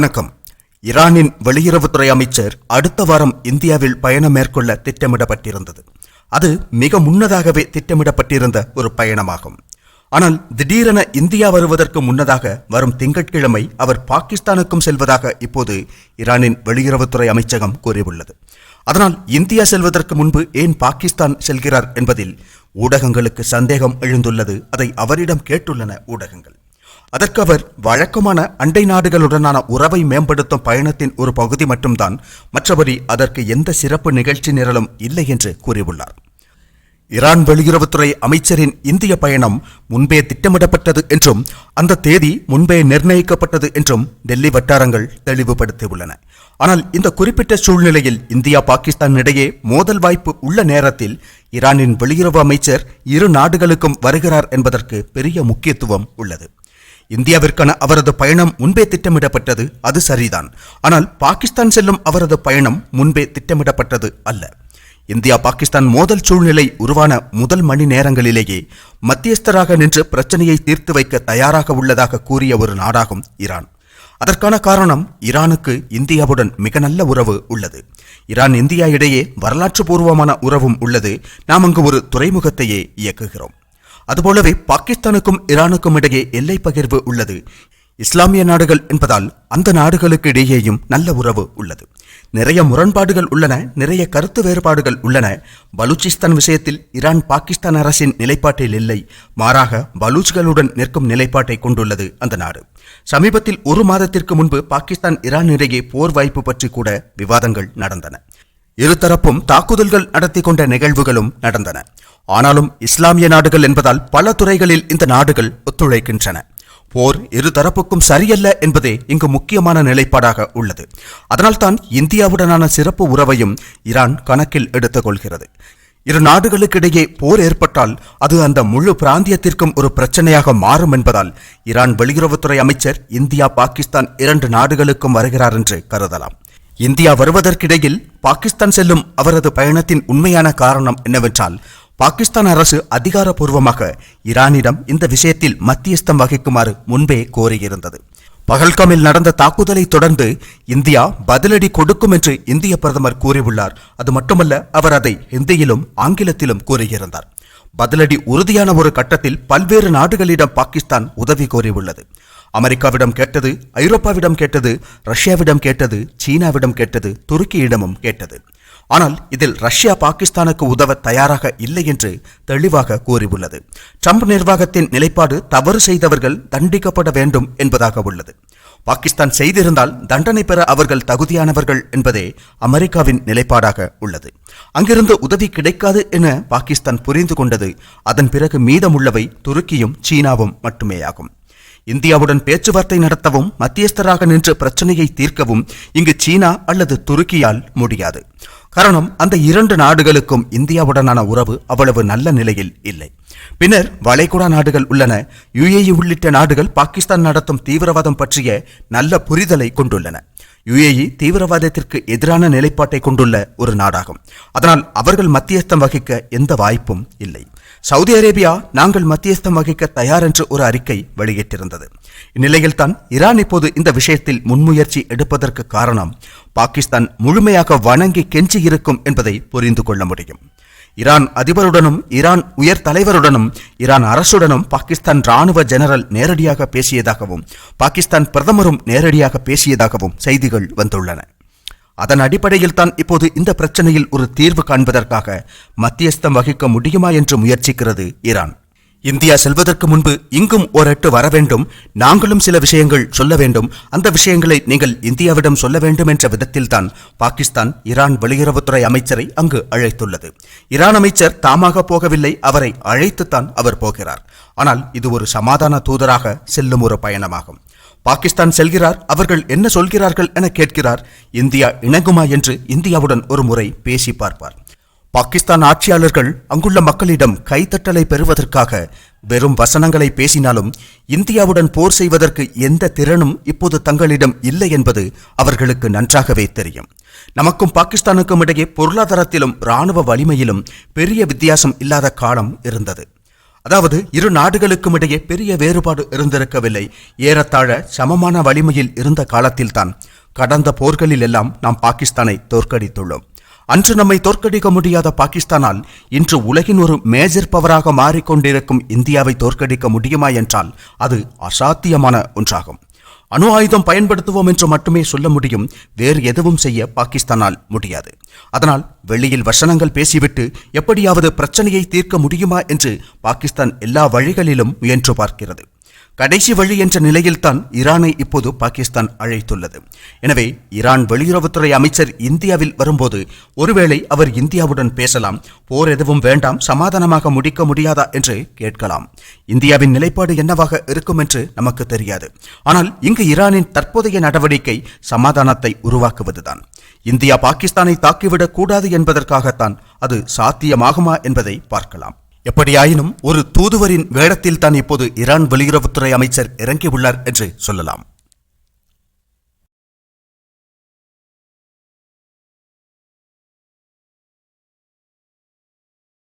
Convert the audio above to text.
வணக்கம். ஈரானின் வெளியுறவுத்துறை அமைச்சர் அடுத்த வாரம் இந்தியாவில் பயணம் மேற்கொள்ள திட்டமிடப்பட்டிருந்தது. அது மிக முன்னதாகவே திட்டமிடப்பட்டிருந்த ஒரு பயணமாகும். ஆனால் திடீரென இந்தியா வருவதற்கு முன்னதாக வரும் திங்கட்கிழமை அவர் பாகிஸ்தானுக்கும் செல்வதாக இப்போது ஈரானின் வெளியுறவுத்துறை அமைச்சகம் கூறியுள்ளது. அதனால் இந்தியா செல்வதற்கு முன்பு ஏன் பாகிஸ்தான் செல்கிறார் என்பதில் ஊடகங்களுக்கு சந்தேகம் எழுந்துள்ளது அதை அவரிடம் கேட்டுள்ளன ஊடகங்கள். அதற்கு அவர் வழக்கமான அண்டை நாடுகளுடனான உறவை மேம்படுத்தும் பயணத்தின் ஒரு பகுதி மட்டும்தான். மற்றபடி அதற்கு எந்த சிறப்பு நிகழ்ச்சி நிரலும் இல்லை என்று கூறியுள்ளார். ஈரான் வெளியுறவுத்துறை அமைச்சரின் இந்திய பயணம் முன்பே திட்டமிடப்பட்டது என்றும் அந்த தேதி முன்பே நிர்ணயிக்கப்பட்டது என்றும் டெல்லி வட்டாரங்கள் தெளிவுபடுத்தியுள்ளன. ஆனால் இந்த குறிப்பிட்ட சூழ்நிலையில் இந்தியா பாகிஸ்தான் இடையே மோதல் வாய்ப்பு உள்ள நேரத்தில் ஈரானின் வெளியுறவு அமைச்சர் இரு நாடுகளுக்கும் வருகிறார் என்பதற்கு பெரிய முக்கியத்துவம் உள்ளது. இந்தியாவிற்கான அவரது பயணம் முன்பே திட்டமிடப்பட்டது அது சரிதான். ஆனால் பாகிஸ்தான் செல்லும் அவரது பயணம் முன்பே திட்டமிடப்பட்டது அல்ல. இந்தியா பாகிஸ்தான் மோதல் சூழ்நிலை உருவான முதல் மணி நேரங்களிலேயே மத்தியஸ்தராக நின்று பிரச்சனையை தீர்த்து வைக்க தயாராக உள்ளதாக கூறிய ஒரு நாடாகும் ஈரான். அதற்கான காரணம் ஈரானுக்கு இந்தியாவுடன் மிக நல்ல உறவு உள்ளது. ஈரான் இந்தியா இடையே வரலாற்று பூர்வமான உறவும் உள்ளது. நாம் அங்கு ஒரு துறைமுகத்தையே இயக்குகிறோம். அதுபோலவே பாகிஸ்தானுக்கும் ஈரானுக்கும் இடையே எல்லை பகிர்வு உள்ளது. இஸ்லாமிய நாடுகள் என்பதால் அந்த நாடுகளுக்கு இடையேயும் நல்ல உறவு உள்ளது. நிறைய முரண்பாடுகள் உள்ளன நிறைய கருத்து வேறுபாடுகள் உள்ளன. பலூச்சிஸ்தான் விஷயத்தில் ஈரான் பாகிஸ்தான் அரசின் நிலைப்பாட்டில் இல்லை. மாறாக பலூச்களுடன் நிற்கும் நிலைப்பாட்டை கொண்டுள்ளது அந்த நாடு. சமீபத்தில் ஒரு மாதத்திற்கு முன்பு பாகிஸ்தான் ஈரான் இடையே போர் வாய்ப்பு பற்றி கூட விவாதங்கள் நடந்தன. இருதரப்பும் தாக்குதல்கள் நடத்தி கொண்ட நிகழ்வுகளும் நடந்தன. ஆனாலும் இஸ்லாமிய நாடுகள் என்பதால் பல துறைகளில் இந்த நாடுகள் ஒத்துழைக்கின்றன. போர் இருதரப்புக்கும் சரியல்ல என்பதே இங்கு முக்கியமான நிலைப்பாடாக உள்ளது. அதனால்தான் இந்தியாவுடனான சிறப்பு உறவையும் ஈரான் கணக்கில் எடுத்துக்கொள்கிறது. இரு நாடுகளுக்கிடையே போர் ஏற்பட்டால் அது அந்த முழு பிராந்தியத்திற்கும் ஒரு பிரச்சனையாக மாறும் என்பதால் ஈரான் வெளியுறவுத்துறை அமைச்சர் இந்தியா பாகிஸ்தான் இரண்டு நாடுகளுக்கும் வருகிறார் என்று கருதலாம். இந்தியா வருவதற்கிடையில் பாகிஸ்தான் செல்லும் அவரது பயணத்தின் உண்மையான காரணம் என்னவென்றால் பாகிஸ்தான் அரசு அதிகாரப்பூர்வமாக ஈரானிடம் இந்த விஷயத்தில் மத்தியஸ்தம் வகிக்குமாறு முன்பே கோரியிருந்தது. பகல்காமில் நடந்த தாக்குதலை தொடர்ந்து இந்தியா பதிலடி கொடுக்கும் என்று இந்திய பிரதமர் கூறியுள்ளார். அது மட்டுமல்ல அவர் அதை ஹிந்தியிலும் ஆங்கிலத்திலும் கூறியிருந்தார். பதிலடி உறுதியான ஒரு கட்டத்தில் பல்வேறு நாடுகளிடம் பாகிஸ்தான் உதவி கோரியுள்ளது. அமெரிக்காவிடம் கேட்டது ஐரோப்பாவிடம் கேட்டது ரஷ்யாவிடம் கேட்டது சீனாவிடம் கேட்டது துருக்கியிடமும் கேட்டது. ஆனால் இதில் ரஷ்யா பாகிஸ்தானுக்கு உதவ தயாராக இல்லை என்று தெளிவாக கூறியுள்ளது. ட்ரம்ப் நிர்வாகத்தின் நிலைப்பாடு தவறு செய்தவர்கள் தண்டிக்கப்பட வேண்டும் என்பதாக உள்ளது. பாகிஸ்தான் செய்திருந்தால் தண்டனை பெற அவர்கள் தகுதியானவர்கள் என்பதே அமெரிக்காவின் நிலைப்பாடாக உள்ளது. அங்கிருந்து உதவி கிடைக்காது என பாகிஸ்தான் புரிந்து கொண்டது அதன் பிறகு மீதமுள்ளவை துருக்கியும் சீனாவும் மட்டுமேயாகும். இந்தியாவுடன் பேச்சுவார்த்தை நடத்தவும் மத்தியஸ்தராக நின்று பிரச்சனையை தீர்க்கவும் இங்கு சீனா அல்லது துருக்கியால் முடியாது. காரணம் அந்த இரண்டு நாடுகளுக்கும் இந்தியாவுடனான உறவு அவ்வளவு நல்ல நிலையில் இல்லை. பின்னர் வளைகுடா நாடுகள் உள்ளன. யுஏஇ உள்ளிட்ட நாடுகள் பாகிஸ்தான் நடத்தும் தீவிரவாதம் பற்றிய நல்ல புரிதலை கொண்டுள்ளன. யுஏஇ தீவிரவாதத்திற்கு எதிரான நிலைப்பாட்டை கொண்டுள்ள ஒரு நாடாகும். அதனால் அவர்கள் மத்தியஸ்தம் வகிக்க எந்த வாய்ப்பும் இல்லை. சவுதி அரேபியா நாங்கள் மத்தியஸ்தம் வகிக்க தயார் என்று ஒரு அறிக்கை வெளியிட்டிருந்தது. இந்நிலையில்தான் ஈரான் இப்போது இந்த விஷயத்தில் முன்முயற்சி எடுப்பதற்கு காரணம் பாகிஸ்தான் முழுமையாக வணங்கி கெஞ்சி இருக்கும் என்பதை புரிந்து கொள்ள முடியும். ஈரான் அதிபருடனும் ஈரான் உயர் தலைவருடனும் ஈரான் அரசுடனும் பாகிஸ்தான் ராணுவ ஜெனரல் நேரடியாக பேசியதாகவும் பாகிஸ்தான் பிரதமரும் நேரடியாக பேசியதாகவும் செய்திகள் வந்துள்ளன. அதன் அடிப்படையில் தான் இப்போது இந்த பிரச்சனையில் ஒரு தீர்வு காண்பதற்காக மத்தியஸ்தம் வகிக்க முடியுமா என்று முயற்சிக்கிறது ஈரான். இந்தியா செல்வதற்கு முன்பு இங்கும் ஓரட்டு வர வேண்டும். நாங்களும் சில விஷயங்கள் சொல்ல வேண்டும். அந்த விஷயங்களை நீங்கள் இந்தியாவிடம் சொல்ல வேண்டும் என்ற விதத்தில்தான் பாகிஸ்தான் ஈரான் வெளியுறவுத்துறை அமைச்சரை அங்கு அழைத்துள்ளது. ஈரான் அமைச்சர் தாமாக போகவில்லை. அவரை அழைத்துத்தான் அவர் போகிறார். ஆனால் இது ஒரு சமாதான தூதராக செல்லும் ஒரு பயணமாகும். பாகிஸ்தான் செல்கிறார் அவர்கள் என்ன சொல்கிறார்கள் என கேட்கிறார். இந்தியா இணங்குமா என்று இந்தியாவுடன் ஒரு முறை பேசி பார்ப்பார். பாகிஸ்தான் ஆட்சியாளர்கள் அங்குள்ள மக்களிடம் கைத்தட்டலை பெறுவதற்காக வெறும் வசனங்களை பேசினாலும் இந்தியாவுடன் போர் செய்வதற்கு எந்த திறனும் இப்போது தங்களிடம் இல்லை என்பது அவர்களுக்கு நன்றாகவே தெரியும். நமக்கும் பாகிஸ்தானுக்கும் இடையே பொருளாதாரத்திலும் இராணுவ வலிமையிலும் பெரிய வித்தியாசம் இல்லாத காலம் இருந்தது. அதாவது இரு நாடுகளுக்கும் இடையே பெரிய வேறுபாடு இருந்திருக்கவில்லை. ஏறத்தாழ சமமான வலிமையில் இருந்த காலத்தில்தான் கடந்த போர்களில் எல்லாம் நாம் பாகிஸ்தானை தோற்கடித்துள்ளோம். அன்று நம்மை தோற்கடிக்க முடியாத பாகிஸ்தானால் இன்று உலகின் ஒரு மேஜர் பவராக மாறிக்கொண்டிருக்கும் இந்தியாவை தோற்கடிக்க முடியுமா என்றால் அது அசாத்தியமான ஒன்றாகும். அணு ஆயுதம் பயன்படுத்துவோம் என்று மட்டுமே சொல்ல முடியும். வேறு எதுவும் செய்ய பாகிஸ்தானால் முடியாது. அதனால் வெளியில் வசனங்கள் பேசிவிட்டு எப்படியாவது பிரச்சனையை தீர்க்க முடியுமா என்று பாகிஸ்தான் எல்லா வழிகளிலும் முயன்று பார்க்கிறது. கடைசி வழி என்ற நிலையில்தான் ஈரானை இப்போது பாகிஸ்தான் அழைத்துள்ளது. எனவே ஈரான் வெளியுறவுத்துறை அமைச்சர் இந்தியாவில் வரும்போது ஒருவேளை அவர் இந்தியாவுடன் பேசலாம் போர் எதுவும் வேண்டாம் சமாதானமாக முடிக்க முடியாதா என்று கேட்கலாம். இந்தியாவின் நிலைப்பாடு என்னவாக இருக்கும் என்று நமக்கு தெரியாது. ஆனால் இங்கு ஈரானின் தற்போதைய நடவடிக்கை சமாதானத்தை உருவாக்குவதுதான். இந்தியா பாகிஸ்தானை தாக்கிவிடக் கூடாது என்பதற்காகத்தான் அது சாத்தியமாகுமா என்பதை பார்க்கலாம். எப்படியாயினும் ஒரு தூதுவரின் வேடத்தில் தான் இப்போது ஈரான் வெளியுறவுத்துறை அமைச்சர் இறங்கியுள்ளார் என்று சொல்லலாம்.